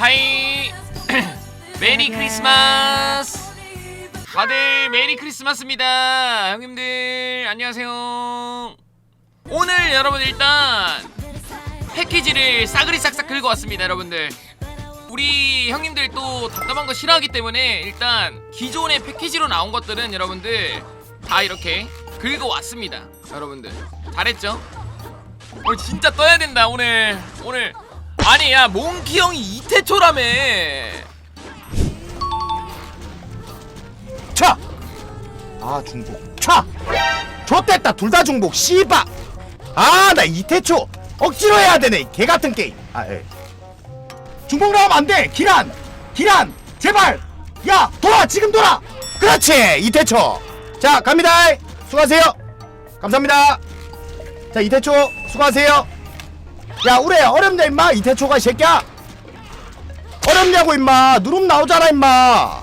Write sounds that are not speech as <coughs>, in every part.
하이. <coughs> 메리 크리스마스. 다들 메리 크리스마스입니다. 형님들 안녕하세요. 오늘 여러분 일단 패키지를 싸그리 싹싹 긁어 왔습니다 여러분들. 우리 형님들 또 답답한 거 싫어하기 때문에 일단 기존의 패키지로 나온 것들은 여러분들 다 이렇게 긁어 왔습니다 여러분들. 잘했죠? 오늘 진짜 떠야 된다 오늘. 오늘 아니 야 몽키 형이 이태초라며. 차! 아 중복. 차! 좋됐다 둘 다 중복. 씨바! 아나 이태초. 억지로 해야 되네 개 같은 게임. 아 예. 중복 나오면 안돼. 기란! 기란! 제발! 야 돌아 지금 돌아! 그렇지 이태초. 자 갑니다. 수고하세요. 감사합니다. 자 이태초 수고하세요 야 우래 어렵냐 임마? 이태초가 이 새끼야? 어렵냐고 임마? 누름 나오잖아 임마.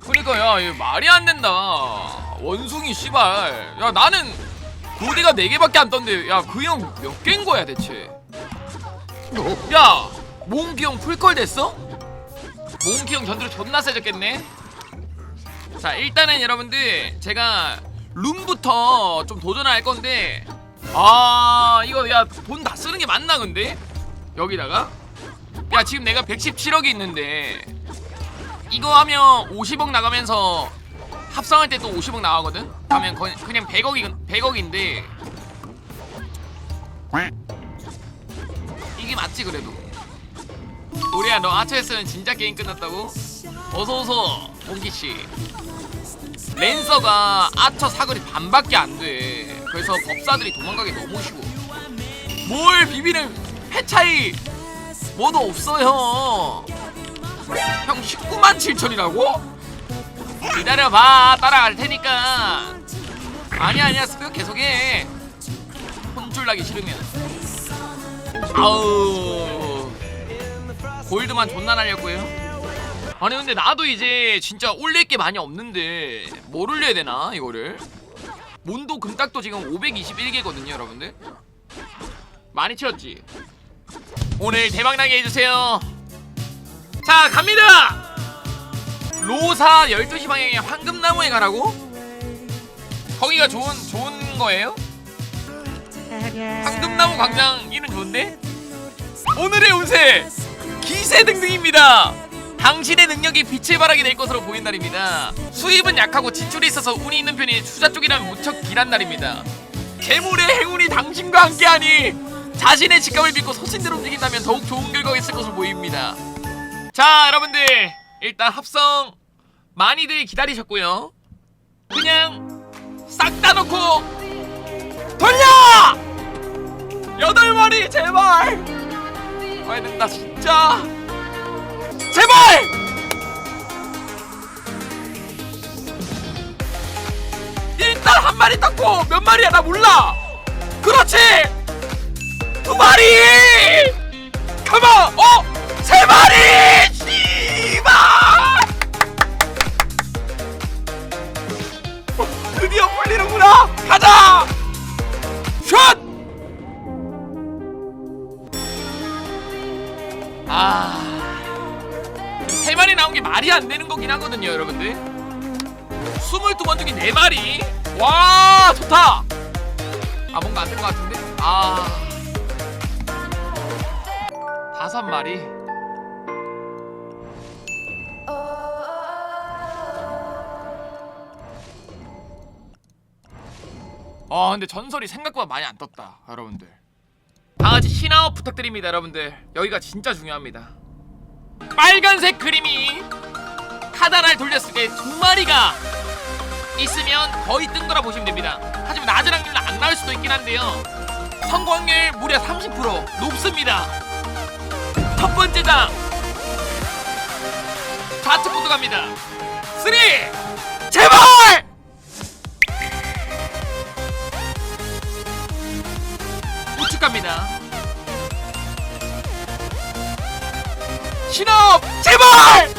그러니까 야 이거 말이 안 된다. 원숭이 씨발. 야 나는 고대가 4개밖에 안 떴는데 야 그 형 몇 개인 거야 대체? 야 몽키 형 풀컬 됐어? 몽키 형 전투로 존나 세졌겠네? 자 일단은 여러분들 제가 룸부터 좀 도전을 할 건데 아 이거 야 돈 다 쓰는 게 맞나 근데? 여기다가? 야 지금 내가 117억이 있는데. 이거 하면 50억 나가면서 합성할 때 또 50억 나가거든? 그러면 거의 그냥 100억이 100억인데. 이게 맞지 그래도? 우리야 너 하체했으면 진짜 게임 끝났다고? 어서오서 몽키씨. 랜서가 아처 사거리 반밖에 안돼 그래서 법사들이 도망가기 너무 쉬워. 뭘 비비는 회 차이 뭐도 없어요. 형 19만 7천이라고? 기다려봐. 따라갈 테니까. 아니야 아니야. 스페어 계속해. 혼쭐 나기 싫으면. 아우. 골드만 존나 날렸고요. 아니 근데 나도 이제 진짜 올릴 게 많이 없는데 뭘 올려야 되나 이거를 몬도 금딱도 지금 521개거든요 여러분들 많이 채웠지 오늘 대박나게 해주세요 자 갑니다 로사 12시 방향에 황금나무에 가라고? 거기가 좋은 좋은 거예요? 황금나무 광장 이름 좋은데? 오늘의 운세 기세 등등입니다 당신의 능력이 빛을 발하게 될 것으로 보인 날입니다. 수입은 약하고 지출이 있어서 운이 있는 편이 투자 쪽이라면 무척 길한 날입니다. 재물의 행운이 당신과 함께하니 자신의 직감을 믿고 소신대로 움직인다면 더욱 좋은 결과가 있을 것으로 보입니다. 자 여러분들 일단 합성 많이들 기다리셨고요. 그냥 싹다 넣고 돌려! 여덟 마리 제발! 와야 된다 진짜 제발! 일단 한 마리 떴고 몇 마리야? 나 몰라. 그렇지! 두 마리! 가만! 어 세 마리! 씨발 거긴 하거든요, 여러분들. 22번 중에 네 마리. 와, 좋다. 아, 뭔가 안된것 같은데? 아. 다섯 마리. 아, 근데 전설이 생각보다 많이 안 떴다, 여러분들. 다 같이 신아웃 부탁드립니다, 여러분들. 여기가 진짜 중요합니다. 빨간색 그림이 카다를 돌렸을 때 두 마리가 있으면 거의 뜬 거라 보시면 됩니다. 하지만 낮은 확률은 안 나올 수도 있긴 한데요. 성공 확률 무려 30% 높습니다. 첫 번째 장 좌측부터 갑니다. 3 제발! 우측 갑니다. 신업 제발!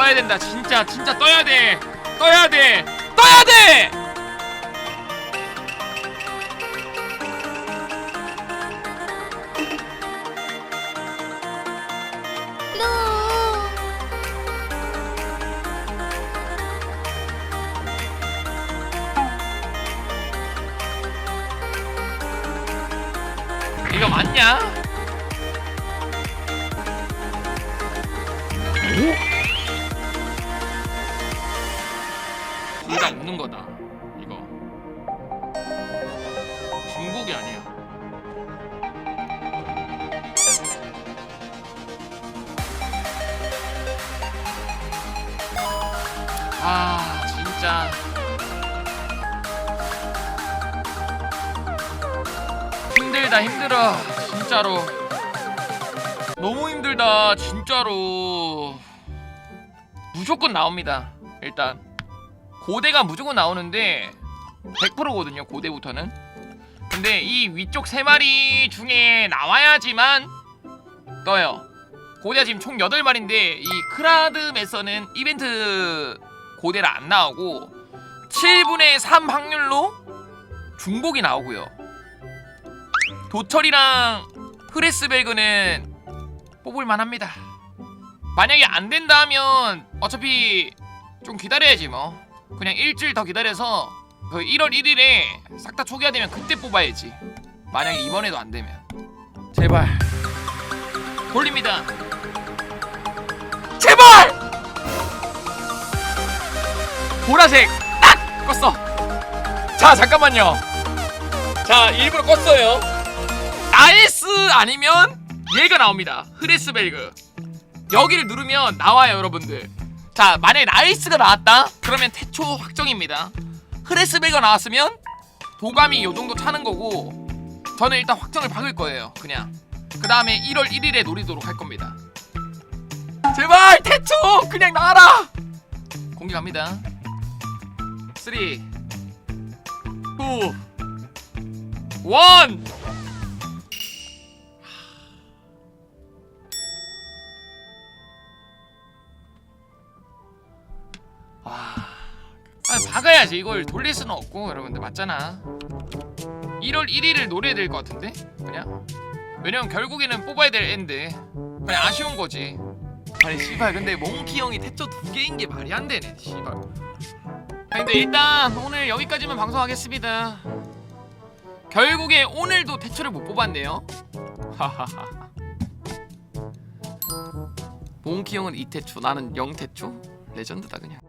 떠야 된다. 진짜 진짜 떠야 돼. 떠야 돼. 떠야 돼! 이거 맞냐? 둘 다 우는 거다. 이거. 중복이 아니야. 아, 진짜. 힘들다, 힘들어. 진짜로. 너무 힘들다, 진짜로. 무조건 나옵니다. 일단. 고대가 무조건 나오는데 100%거든요 고대부터는. 근데 이 위쪽 세 마리 중에 나와야지만 떠요. 고대가 지금 총 8마리인데 이 크라드에서는 이벤트 고대를 안 나오고 7분의 3 확률로 중복이 나오고요. 도철이랑 프레스벨그는 뽑을만 합니다. 만약에 안 된다 하면 어차피 좀 기다려야지 뭐 그냥 일주일 더 기다려서 그 1월 1일에 싹 다 초기화되면 그때 뽑아야지. 만약에 이번에도 안 되면. 제발. 돌립니다. 제발! 보라색 딱 껐어. 자 잠깐만요. 자 일부러 껐어요. 나이스 아니면 얘가 나옵니다. 흐레스벨그. 여기를 누르면 나와요 여러분들 자 만약에 나이스가 나왔다? 그러면 태초 확정입니다. 흐레스벨가 나왔으면 도감이 요 정도 차는 거고 저는 일단 확정을 박을 거예요 그냥. 그 다음에 1월 1일에 노리도록 할 겁니다. 제발 태초! 그냥 나와라! 공개 갑니다. 3 2 1 박아야지. 이걸 돌릴 수는 없고 여러분들 맞잖아. 1월 1일을 노려야 될 것 같은데? 그냥? 왜냐면 결국에는 뽑아야 될 엔드. 그냥 아쉬운 거지. 아니 씨발 근데 몽키 형이 태초 두 개인 게 말이 안 되네 씨발. 아니 근데 일단 오늘 여기까지만 방송하겠습니다. 결국에 오늘도 태초를 못 뽑았네요. 하하하. 몽키 형은 이태초 나는 영태초? 레전드다 그냥